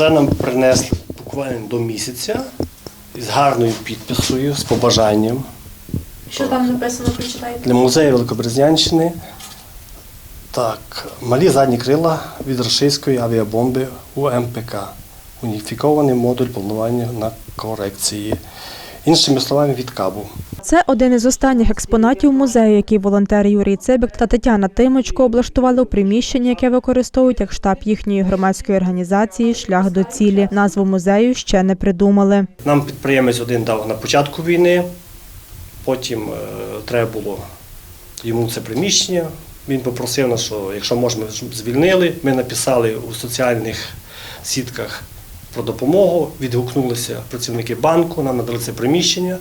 Це нам принесли буквально до місяця з гарною підписою, з побажанням Що там написано, прочитайте? для музею Великобрезнянщини. Так, малі задні крила від російської авіабомби УМПК. Уніфікований модуль планування на корекції. Іншими словами, від кабу. Це один із останніх експонатів музею, який волонтер Юрій Цибик та Тетяна Тимочко облаштували у приміщенні, яке використовують як штаб їхньої громадської організації Шлях до цілі. Назву музею ще не придумали. Нам підприємець один дав на початку війни, потім е, треба було йому це приміщення. Він попросив нас, що якщо можна, звільнили. Ми написали у соціальних сітках про допомогу, відгукнулися працівники банку, нам надали це приміщення.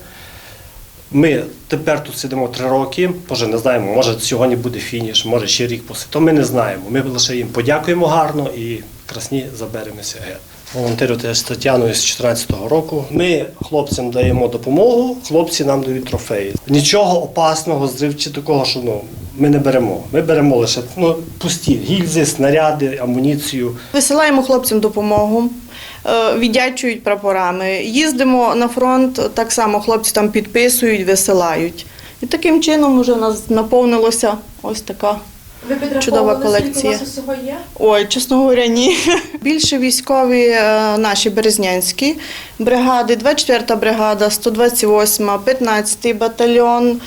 Ми тепер тут сидимо три роки, може не знаємо, може сьогодні буде фініш, може ще рік після. То ми не знаємо. Ми лише їм подякуємо гарно і красні заберемося геть. Волонтерю теж з Тетяною з 2014 року. Ми хлопцям даємо допомогу, хлопці нам дають трофеї. Нічого опасного, зривчи такого, що ну, ми не беремо. Ми беремо лише ну, пусті гільзи, снаряди, амуніцію. Висилаємо хлопцям допомогу, е, віддячують прапорами. Їздимо на фронт, так само хлопці там підписують, висилають. І таким чином вже нас наповнилося ось така. Ви Чудова скільки колекція. у вас усього є? Ой, чесно говоря, ні. Більше військові е, наші березнянські бригади, 24-та бригада, 128, 15-й батальйон,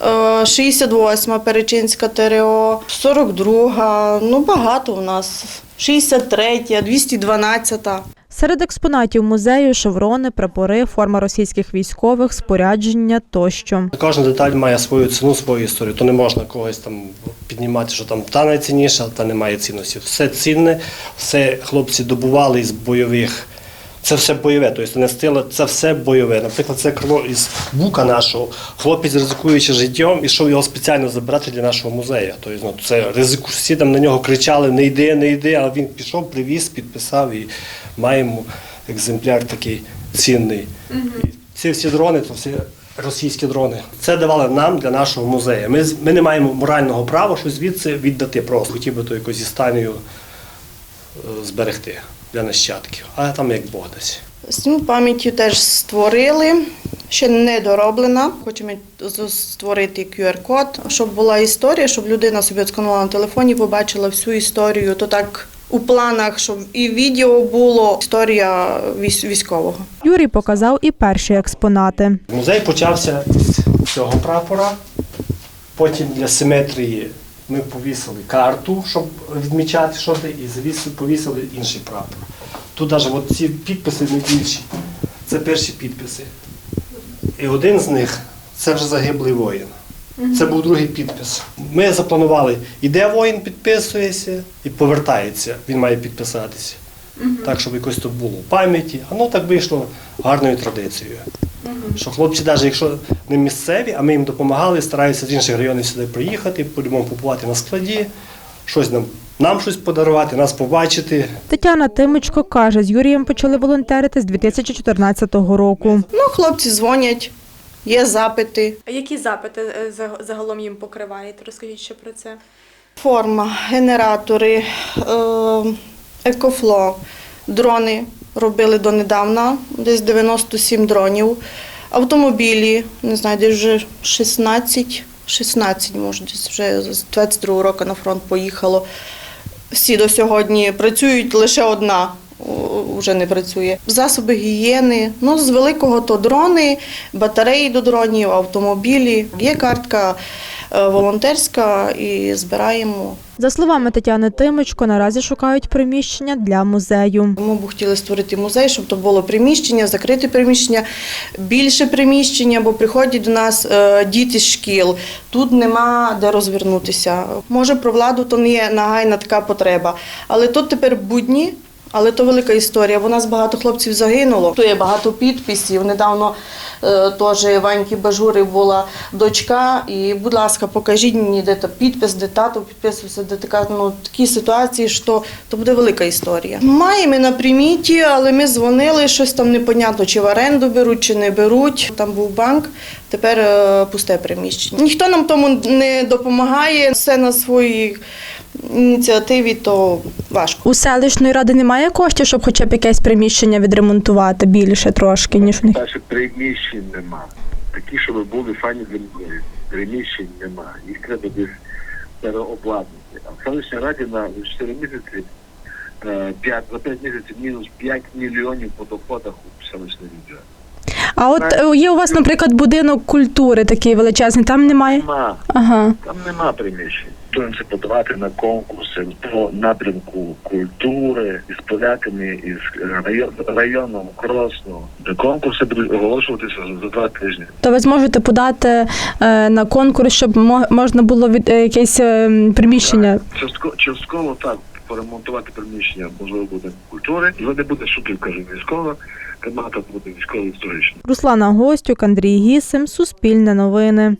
68-ма Перечинська ТРО, 42-га, ну багато у нас. 63-я, 212-та. Серед експонатів музею шеврони, прапори, форма російських військових, спорядження тощо. Кожна деталь має свою ціну, свою історію. То не можна когось там піднімати, що там та найцінніша, та не має цінності. Все цінне, все хлопці добували із бойових. Це все бойове, тобто не стиле, це все бойове. Наприклад, це крило із бука нашого. Хлопець, ризикуючи життям, ішов його спеціально забирати для нашого музею. Тобто, ну, це ризику, всі там на нього кричали, не йди, не йди, а він пішов, привіз, підписав і маємо екземпляр такий цінний. І ці всі дрони, то всі російські дрони. Це давали нам для нашого музею. Ми, ми не маємо морального права щось звідси віддати просто. Хотів би то якось зі станію е, зберегти для нащадків. А там як Бог дасть. Стіну пам'яті теж створили, ще не дороблена. Хочемо створити QR-код, щоб була історія, щоб людина собі отсканувала на телефоні, побачила всю історію. То так у планах, щоб і відео було історія військ- військового. Юрій показав і перші експонати. Музей почався з цього прапора. Потім для симетрії ми повісили карту, щоб відмічати, що де, і завісили, повісили інший прапор. Тут навіть от ці підписи найбільші. Це перші підписи. І один з них це вже загиблий воїн. Це був другий підпис. Ми запланували, іде воїн, підписується і повертається. Він має підписатися. Так, щоб якось тут було в пам'яті. А ну так вийшло гарною традицією. Що хлопці, навіть якщо не місцеві, а ми їм допомагали, стараються з інших районів сюди приїхати, по-любому побувати на складі, щось нам, нам щось подарувати, нас побачити. Тетяна Тимочко каже, з Юрієм почали волонтерити з 2014 року. Ну, хлопці дзвонять, є запити. А які запити е, загалом їм покриваєте? Розкажіть ще про це. Форма, генератори, е, екофло, дрони робили донедавна, десь 97 дронів. Автомобілі, не знаю, десь вже 16, 16, може, десь вже з 22 року на фронт поїхало. Всі до сьогодні працюють, лише одна вже не працює. Засоби гігієни, ну з великого то дрони, батареї до дронів, автомобілі. Є картка е, волонтерська і збираємо. За словами Тетяни Тимочко, наразі шукають приміщення для музею. Ми б хотіли створити музей, щоб то було приміщення, закрите приміщення, більше приміщення, бо приходять до нас е, діти з шкіл. Тут нема де розвернутися. Може, про владу то не є нагайна така потреба, але тут тепер будні. Але то велика історія, бо нас багато хлопців загинуло. Тут є багато підписів. Недавно е, теж Ваньки Бажури була дочка. І, будь ласка, покажіть мені, де то підпис, де тато підписувався, де така ну такі ситуації, що то буде велика історія. Маємо на приміті, але ми дзвонили, щось там непонятно, чи в оренду беруть, чи не беруть. Там був банк, тепер е, пусте приміщення. Ніхто нам тому не допомагає, все на свої ініціативі, то важко. У селищної ради немає коштів, щоб хоча б якесь приміщення відремонтувати більше трошки, ніж в них. Перше приміщень нема. Такі, щоб були фані для людей. Приміщень нема. Їх треба десь переобладнати. А в селищній раді на 4 місяці е, 5, за 5 місяців мінус 5 мільйонів по доходах у селищний бюджет. А от е, є у вас, наприклад, будинок культури такий величезний, там немає. Нема. Ага. Там нема приміщень. Будемо подавати на конкурси по напрямку культури із поляками із район, районом Кросну. Конкурси будуть оголошуватися за два тижні. То ви зможете подати е, на конкурс, щоб мо- можна було від е, якесь е, приміщення. Частково, частково так поремонтувати приміщення можливо буде культури. І не буде шуків, кажу, військова тематика буде військово історична. Руслана Гостюк, Андрій Гісим, Суспільне новини.